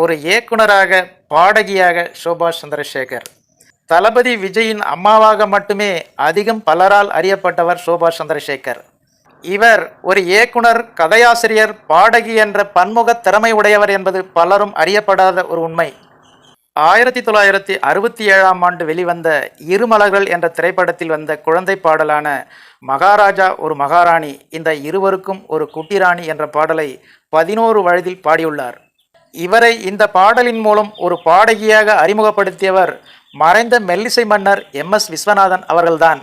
ஒரு இயக்குனராக பாடகியாக சோபா சந்திரசேகர். தளபதி விஜயின் அம்மாவாக மட்டுமே அதிகம் பலரால் அறியப்பட்டவர் சோபா சந்திரசேகர். இவர் ஒரு இயக்குனர் கதையாசிரியர் பாடகி என்ற பன்முக திறமை உடையவர் என்பது பலரும் அறியப்படாத ஒரு உண்மை. ஆயிரத்தி தொள்ளாயிரத்தி அறுபத்தி ஏழாம் ஆண்டு வெளிவந்த இருமலர்கள் என்ற திரைப்படத்தில் வந்த குழந்தை பாடலான மகாராஜா ஒரு மகாராணி இந்த இருவருக்கும் ஒரு குட்டிராணி என்ற பாடலை பதினோரு வயதில் பாடியுள்ளார். இவரை இந்த பாடலின் மூலம் ஒரு பாடகியாக அறிமுகப்படுத்தியவர் மறைந்த மெல்லிசை மன்னர் எம் எஸ் விஸ்வநாதன் அவர்கள்தான்.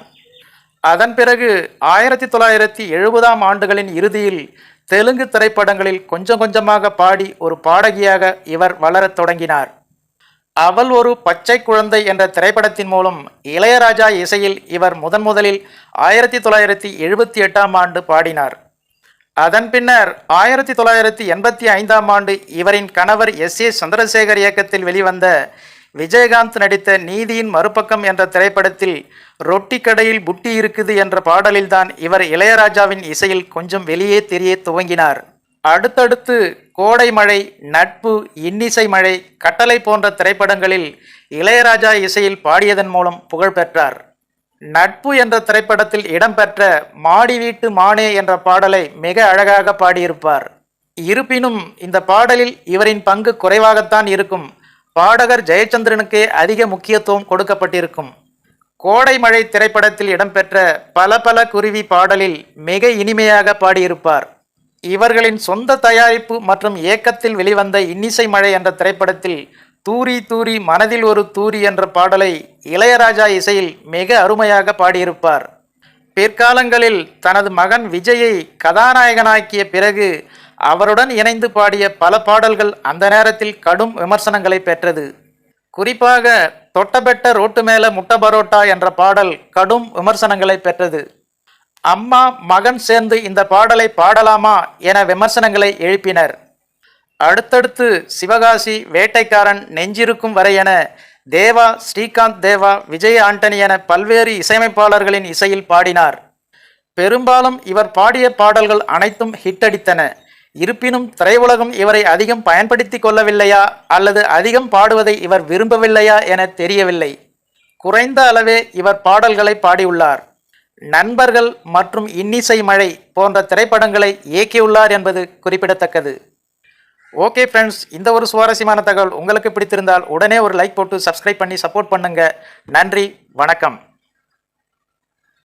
அதன் பிறகு ஆயிரத்தி தொள்ளாயிரத்தி எழுபதாம் ஆண்டுகளின் இறுதியில் தெலுங்கு திரைப்படங்களில் கொஞ்சம் கொஞ்சமாக பாடி ஒரு பாடகியாக இவர் வளரத் தொடங்கினார். அவள் ஒரு பச்சை குழந்தை என்ற திரைப்படத்தின் மூலம் இளையராஜா இசையில் இவர் முதன் முதலில் ஆயிரத்தி தொள்ளாயிரத்தி எழுபத்தி எட்டாம் ஆண்டு பாடினார். அதன் பின்னர் ஆயிரத்தி தொள்ளாயிரத்தி எண்பத்தி ஐந்தாம் ஆண்டு இவரின் கணவர் எஸ் ஏ சந்திரசேகர் இயக்கத்தில் வெளிவந்த விஜயகாந்த் நடித்த நீதியின் மறுபக்கம் என்ற திரைப்படத்தில் ரொட்டி கடையில் புட்டி இருக்குது என்ற பாடலில்தான் இவர் இளையராஜாவின் இசையில் கொஞ்சம் வெளியே தெரிய துவங்கினார். அடுத்தடுத்து கோடை மழை நட்பு இன்னிசை மழை கட்டளை போன்ற திரைப்படங்களில் இளையராஜா இசையில் பாடியதன் மூலம் புகழ் பெற்றார். நட்பு என்ற திரைப்படத்தில் இடம்பெற்ற மாடி வீட்டு மானே என்ற பாடலை மிக அழகாக பாடியிருப்பார். இருப்பினும் இந்த பாடலில் இவரின் பங்கு குறைவாகத்தான் இருக்கும். பாடகர் ஜெயச்சந்திரனுக்கே அதிக முக்கியத்துவம் கொடுக்கப்பட்டிருக்கும். கோடை மழை திரைப்படத்தில் இடம்பெற்ற பல பல குருவி பாடலில் மிக இனிமையாக பாடியிருப்பார். இவர்களின் சொந்த தயாரிப்பு மற்றும் இயக்கத்தில் வெளிவந்த இன்னிசை மழை என்ற திரைப்படத்தில் தூரி தூரி மனதில் ஒரு தூரி என்ற பாடலை இளையராஜா இசையில் மிக அருமையாக பாடியிருப்பார். பிற்காலங்களில் தனது மகன் விஜயை கதாநாயகனாக்கிய பிறகு அவருடன் இணைந்து பாடிய பல பாடல்கள் அந்த நேரத்தில் கடும் விமர்சனங்களை பெற்றது. குறிப்பாக தொட்டபெட்ட ரோட்டு மேல முட்டை பரோட்டா என்ற பாடல் கடும் விமர்சனங்களை பெற்றது. அம்மா மகன் சேர்ந்து இந்த பாடலை பாடலாமா என விமர்சனங்களை எழுப்பினர். அடுத்தடுத்து சிவகாசி வேட்டைக்காரன் நெஞ்சிருக்கும் வரை என தேவா ஸ்ரீகாந்த் தேவா விஜய் ஆண்டனி என பல்வேறு இசையமைப்பாளர்களின் இசையில் பாடினார். பெரும்பாலும் இவர் பாடிய பாடல்கள் அனைத்தும் ஹிட் அடித்தன. இருப்பினும் திரையுலகம் இவரை அதிகம் பயன்படுத்தி கொள்ளவில்லையா அல்லது அதிகம் பாடுவதை இவர் விரும்பவில்லையா என தெரியவில்லை. குறைந்த அளவே இவர் பாடல்களை பாடியுள்ளார். நண்பர்கள் மற்றும் இன்னிசை மழை போன்ற திரைப்படங்களை இயக்கியுள்ளார் என்பது குறிப்பிடத்தக்கது. ஓகே ஃப்ரெண்ட்ஸ் இந்த ஒரு சுவாரஸ்யமான தகவல் உங்களுக்கு பிடித்திருந்தால் உடனே ஒரு லைக் போட்டு சப்ஸ்கிரைப் பண்ணி சப்போர்ட் பண்ணுங்கள் நன்றி வணக்கம்.